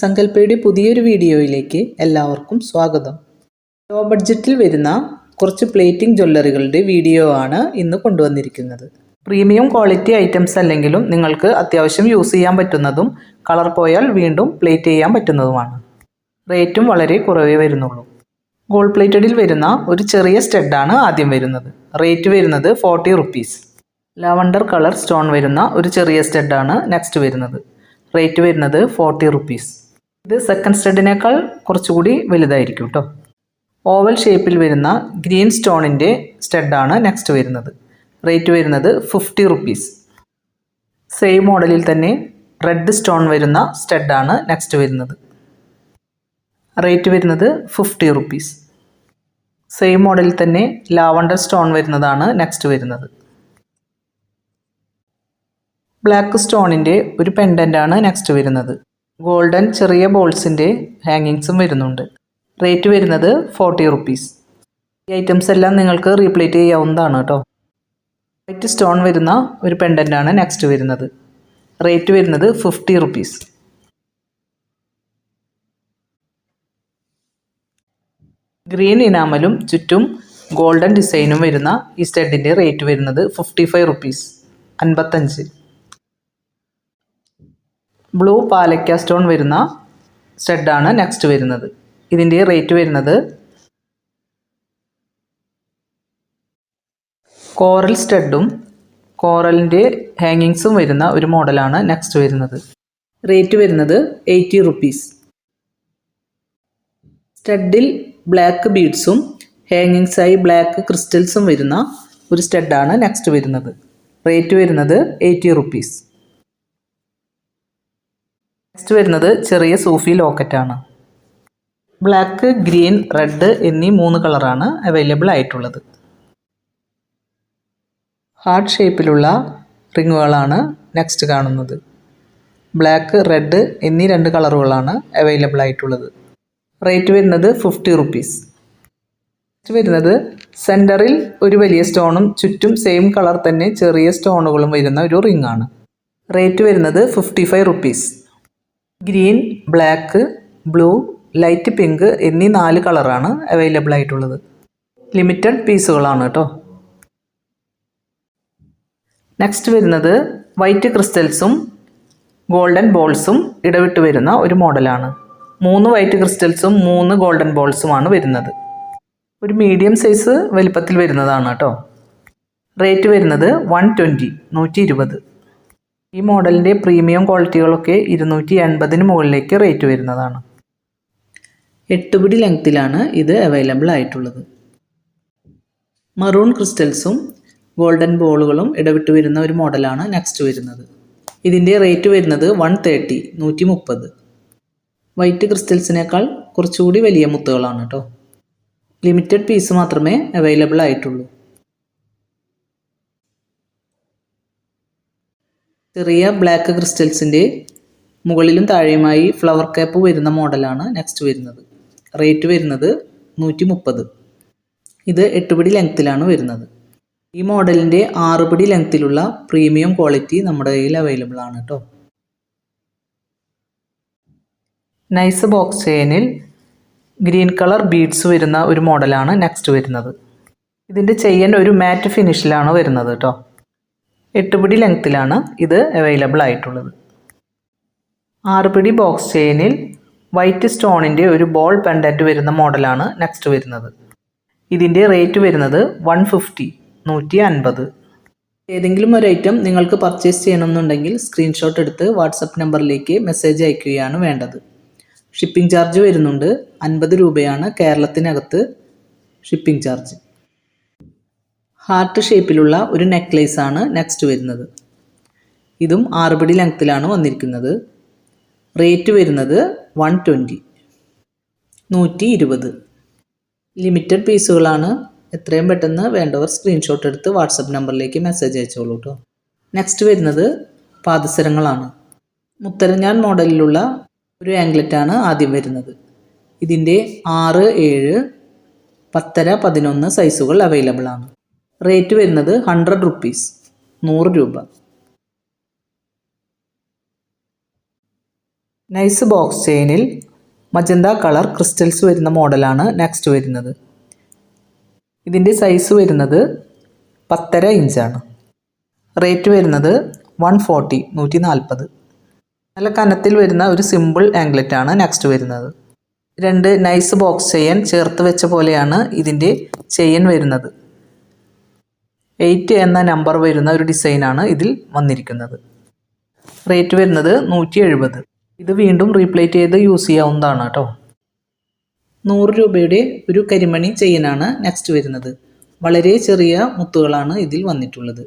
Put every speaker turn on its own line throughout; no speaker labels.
സങ്കല്പയുടെ പുതിയൊരു വീഡിയോയിലേക്ക് എല്ലാവർക്കും സ്വാഗതം. ലോ ബഡ്ജറ്റിൽ വരുന്ന കുറച്ച് പ്ലേറ്റിംഗ് ജ്വല്ലറികളുടെ വീഡിയോ ആണ് ഇന്ന് കൊണ്ടുവന്നിരിക്കുന്നത്. പ്രീമിയം ക്വാളിറ്റി ഐറ്റംസ് അല്ലെങ്കിലും നിങ്ങൾക്ക് അത്യാവശ്യം യൂസ് ചെയ്യാൻ പറ്റുന്നതും കളർ പോയാൽ വീണ്ടും പ്ലേറ്റ് ചെയ്യാൻ പറ്റുന്നതുമാണ്. റേറ്റും വളരെ കുറവേ വരുന്നുള്ളൂ. ഗോൾഡ് പ്ലേറ്റഡിൽ വരുന്ന ഒരു ചെറിയ സ്റ്റെഡാണ് ആദ്യം വരുന്നത്. റേറ്റ് വരുന്നത് forty rupees lavender colour stone വരുന്ന ഒരു ചെറിയ സ്റ്റെഡാണ് നെക്സ്റ്റ് വരുന്നത്. റേറ്റ് വരുന്നത് ഫോർട്ടി റുപ്പീസ് ഇത് സെക്കൻഡ് സ്റ്റഡിനേക്കാൾ കുറച്ചുകൂടി വലുതായിരിക്കും കേട്ടോ ഓവൽ ഷേപ്പിൽ വരുന്ന ഗ്രീൻ സ്റ്റോണിന്റെ സ്റ്റഡാണ് നെക്സ്റ്റ് വരുന്നത്. റേറ്റ് വരുന്നത് ഫിഫ്റ്റി റുപ്പീസ് സെയിം മോഡലിൽ തന്നെ റെഡ് സ്റ്റോൺ വരുന്ന സ്റ്റഡാണ് നെക്സ്റ്റ് വരുന്നത്. റേറ്റ് വരുന്നത് ഫിഫ്റ്റി റുപ്പീസ് സെയിം മോഡലിൽ തന്നെ ലാവണ്ടർ സ്റ്റോൺ വരുന്നതാണ് നെക്സ്റ്റ് വരുന്നത്. ബ്ലാക്ക് സ്റ്റോണിന്റെ ഒരു പെൻഡന്റാണ് നെക്സ്റ്റ് വരുന്നത്. ഗോൾഡൻ ചെറിയ ബോൾസിന്റെ ഹാങ്ങിങ്സും വരുന്നുണ്ട്. റേറ്റ് വരുന്നത് ഫോർട്ടി റുപ്പീസ്. ഈ ഐറ്റംസ് എല്ലാം നിങ്ങൾക്ക് റീപ്ലേറ്റ് ചെയ്യാവുന്നതാണ് കേട്ടോ. വൈറ്റ് സ്റ്റോൺ വരുന്ന ഒരു പെൻഡന്റാണ് നെക്സ്റ്റ് വരുന്നത്. റേറ്റ് വരുന്നത് ഫിഫ്റ്റി റുപ്പീസ്. ഗ്രീൻ ഇനാമലും ചുറ്റും ഗോൾഡൻ ഡിസൈനും വരുന്ന ഈ സ്റ്റഡിന്റെ റേറ്റ് വരുന്നത് ഫിഫ്റ്റി ഫൈവ് റുപ്പീസ്. അൻപത്തഞ്ച്. ബ്ലൂ പാലക്ക സ്റ്റോൺ വരുന്ന സ്റ്റഡാണ് നെക്സ്റ്റ് വരുന്നത്. ഇതിന്റെ റേറ്റ് വരുന്നത് കോറൽ സ്റ്റഡും കോറലിന്റെ ഹാങ്ങിങ്സും വരുന്ന ഒരു മോഡലാണ് നെക്സ്റ്റ് വരുന്നത്. റേറ്റ് വരുന്നത് എയ്റ്റി റുപ്പീസ്. സ്റ്റഡിൽ ബ്ലാക്ക് ബീഡ്സും ഹാങ്ങിങ്സായി ബ്ലാക്ക് ക്രിസ്റ്റൽസും വരുന്ന ഒരു സ്റ്റഡാണ് നെക്സ്റ്റ് വരുന്നത്. റേറ്റ് വരുന്നത് എയ്റ്റി റുപ്പീസ്. നെക്സ്റ്റ് വരുന്നത് ചെറിയ സൂഫി ലോക്കറ്റാണ്. ബ്ലാക്ക് ഗ്രീൻ റെഡ് എന്നീ മൂന്ന് കളറാണ് അവൈലബിൾ ആയിട്ടുള്ളത്. ഹാർട്ട് ഷേപ്പിലുള്ള റിങ്ങുകളാണ് നെക്സ്റ്റ് കാണുന്നത്. ബ്ലാക്ക് റെഡ് എന്നീ രണ്ട് കളറുകളാണ് അവൈലബിൾ ആയിട്ടുള്ളത്. റേറ്റ് വരുന്നത് ഫിഫ്റ്റി റുപ്പീസ്. നെക്സ്റ്റ് വരുന്നത് സെന്ററിൽ ഒരു വലിയ സ്റ്റോണും ചുറ്റും സെയിം കളർ തന്നെ ചെറിയ സ്റ്റോണുകളും വരുന്ന ഒരു റിങ്ങാണ്. റേറ്റ് വരുന്നത് fifty five rupees. Green black blue light pink എന്നീ നാല് കളറാണ് അവൈലബിൾ ആയിട്ടുള്ളത്. ലിമിറ്റഡ് പീസുകളാണ് കേട്ടോ. നെക്സ്റ്റ് വരുന്നത് വൈറ്റ് ക്രിസ്റ്റൽസും ഗോൾഡൻ ബോൾസും ഇടവിട്ട് വരുന്ന ഒരു മോഡലാണ്. മൂന്ന് വൈറ്റ് ക്രിസ്റ്റൽസും മൂന്ന് ഗോൾഡൻ ബോൾസുമാണ് വരുന്നത്. ഒരു മീഡിയം സൈസ് വലിപ്പത്തിൽ വരുന്നതാണ് കേട്ടോ. റേറ്റ് വരുന്നത് വൺ ട്വന്റി നൂറ്റി ഇരുപത്. ഈ മോഡലിന്റെ പ്രീമിയം ക്വാളിറ്റികളൊക്കെ ഇരുന്നൂറ്റി എൺപതിന് മുകളിലേക്ക് റേറ്റ് വരുന്നതാണ്. എട്ട് പിടി ലെങ്ത്തിലാണ് ഇത് അവൈലബിൾ ആയിട്ടുള്ളത്. മറൂൺ ക്രിസ്റ്റൽസും ഗോൾഡൻ ബോളുകളും ഇടവിട്ട് വരുന്ന ഒരു മോഡലാണ് നെക്സ്റ്റ് വരുന്നത്. ഇതിന്റെ റേറ്റ് വരുന്നത് വൺ തേർട്ടി നൂറ്റി മുപ്പത് വൈറ്റ് ക്രിസ്റ്റൽസിനേക്കാൾ കുറച്ചുകൂടി വലിയ മുത്തുകളാണ് കേട്ടോ. ലിമിറ്റഡ് പീസ് മാത്രമേ അവൈലബിൾ ആയിട്ടുള്ളൂ. ചെറിയ ബ്ലാക്ക് ക്രിസ്റ്റൽസിന്റെ മുകളിലും താഴെയുമായി ഫ്ലവർ ക്യാപ്പ് വരുന്ന മോഡലാണ് നെക്സ്റ്റ് വരുന്നത്. റേറ്റ് വരുന്നത് നൂറ്റി മുപ്പത് ഇത് എട്ടുപിടി ലെങ്ത്തിലാണ് വരുന്നത്. ഈ മോഡലിന്റെ ആറുപിടി ലെങ്ത്തിലുള്ള പ്രീമിയം ക്വാളിറ്റി നമ്മുടെ കയ്യിൽ അവൈലബിൾ ആണ് കേട്ടോ നൈസ് ബോക്സ് ചെയിനിൽ ഗ്രീൻ കളർ ബീഡ്സ് വരുന്ന ഒരു മോഡലാണ് നെക്സ്റ്റ് വരുന്നത്. ഇതിന്റെ ചെയിൻ ഒരു മാറ്റ് ഫിനിഷിലാണ് വരുന്നത് കേട്ടോ എട്ടുപിടി ലെങ്ത്തിലാണ് ഇത് അവൈലബിൾ ആയിട്ടുള്ളത്. ആറുപിടി ബോക്സ് ചെയിനിൽ വൈറ്റ് സ്റ്റോണിന്റെ ഒരു ബോൾ പെൻഡന്റ് വരുന്ന മോഡലാണ് നെക്സ്റ്റ് വരുന്നത്. ഇതിന്റെ റേറ്റ് വരുന്നത് വൺ ഫിഫ്റ്റി നൂറ്റി അൻപത് ഏതെങ്കിലും ഒരു ഐറ്റം നിങ്ങൾക്ക് പർച്ചേസ് ചെയ്യണമെന്നുണ്ടെങ്കിൽ സ്ക്രീൻഷോട്ട് എടുത്ത് വാട്സപ്പ് നമ്പറിലേക്ക് മെസ്സേജ് അയക്കുകയാണ് വേണ്ടത്. ഷിപ്പിംഗ് ചാർജ് വരുന്നുണ്ട് അൻപത് രൂപയാണ് കേരളത്തിനകത്ത് ഷിപ്പിംഗ് ചാർജ് ഹാർട്ട് ഷേപ്പിലുള്ള ഒരു നെക്ലേസ് ആണ് നെക്സ്റ്റ് വരുന്നത്. ഇതും ആറുപടി ലെങ്ത്തിലാണ് വന്നിരിക്കുന്നത്. റേറ്റ് വരുന്നത് വൺ ട്വന്റി നൂറ്റി ഇരുപത് ലിമിറ്റഡ് പീസുകളാണ്. എത്രയും പെട്ടെന്ന് വേണ്ടവർ സ്ക്രീൻഷോട്ട് എടുത്ത് വാട്സപ്പ് നമ്പറിലേക്ക് മെസ്സേജ് അയച്ചോളൂ കേട്ടോ നെക്സ്റ്റ് വരുന്നത് പാദസരങ്ങളാണ്. മുത്തരഞ്ഞാൻ മോഡലിലുള്ള ഒരു ആംഗ്ലറ്റാണ് ആദ്യം വരുന്നത്. ഇതിന്റെ ആറ് ഏഴ് പത്തര പതിനൊന്ന് സൈസുകൾ അവൈലബിൾ ആണ് റേറ്റ് വരുന്നത് ഹൺഡ്രഡ് റുപ്പീസ് നൂറ് രൂപ. നൈസ് ബോക്സ് ചെയിനിൽ മജന്ത കളർ ക്രിസ്റ്റൽസ് വരുന്ന മോഡലാണ് നെക്സ്റ്റ് വരുന്നത്. ഇതിന്റെ സൈസ് വരുന്നത് പത്തര ഇഞ്ചാണ് റേറ്റ് വരുന്നത് വൺ ഫോർട്ടി നൂറ്റി നാൽപ്പത് നല്ല കനത്തിൽ വരുന്ന ഒരു സിമ്പിൾ ആംഗ്ലറ്റ് ആണ് നെക്സ്റ്റ് വരുന്നത്. രണ്ട് നൈസ് ബോക്സ് ചെയിൻ ചേർത്ത് വെച്ച പോലെയാണ് ഇതിന്റെ ചെയിൻ വരുന്നത്. എയ്റ്റ് എന്ന നമ്പർ വരുന്ന ഒരു ഡിസൈനാണ് ഇതിൽ വന്നിരിക്കുന്നത്. റേറ്റ് വരുന്നത് നൂറ്റി എഴുപത് ഇത് വീണ്ടും റീപ്ലേറ്റ് ചെയ്ത് യൂസ് ചെയ്യാവുന്നതാണ് കേട്ടോ. നൂറ് രൂപയുടെ ഒരു കരിമണി ചെയിനാണ് നെക്സ്റ്റ് വരുന്നത്. വളരെ ചെറിയ മുത്തുകളാണ് ഇതിൽ വന്നിട്ടുള്ളത്.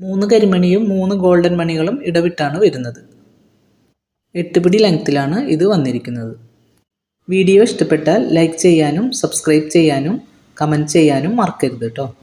മൂന്ന് കരിമണിയും മൂന്ന് ഗോൾഡൻ മണികളും ഇടവിട്ടാണ് വരുന്നത്. എട്ട് പിടി ലെങ്ത്തിലാണ് ഇത് വന്നിരിക്കുന്നത്. വീഡിയോ ഇഷ്ടപ്പെട്ടാൽ ലൈക്ക് ചെയ്യാനും സബ്സ്ക്രൈബ് ചെയ്യാനും കമന്റ് ചെയ്യാനും മറക്കരുത് കേട്ടോ.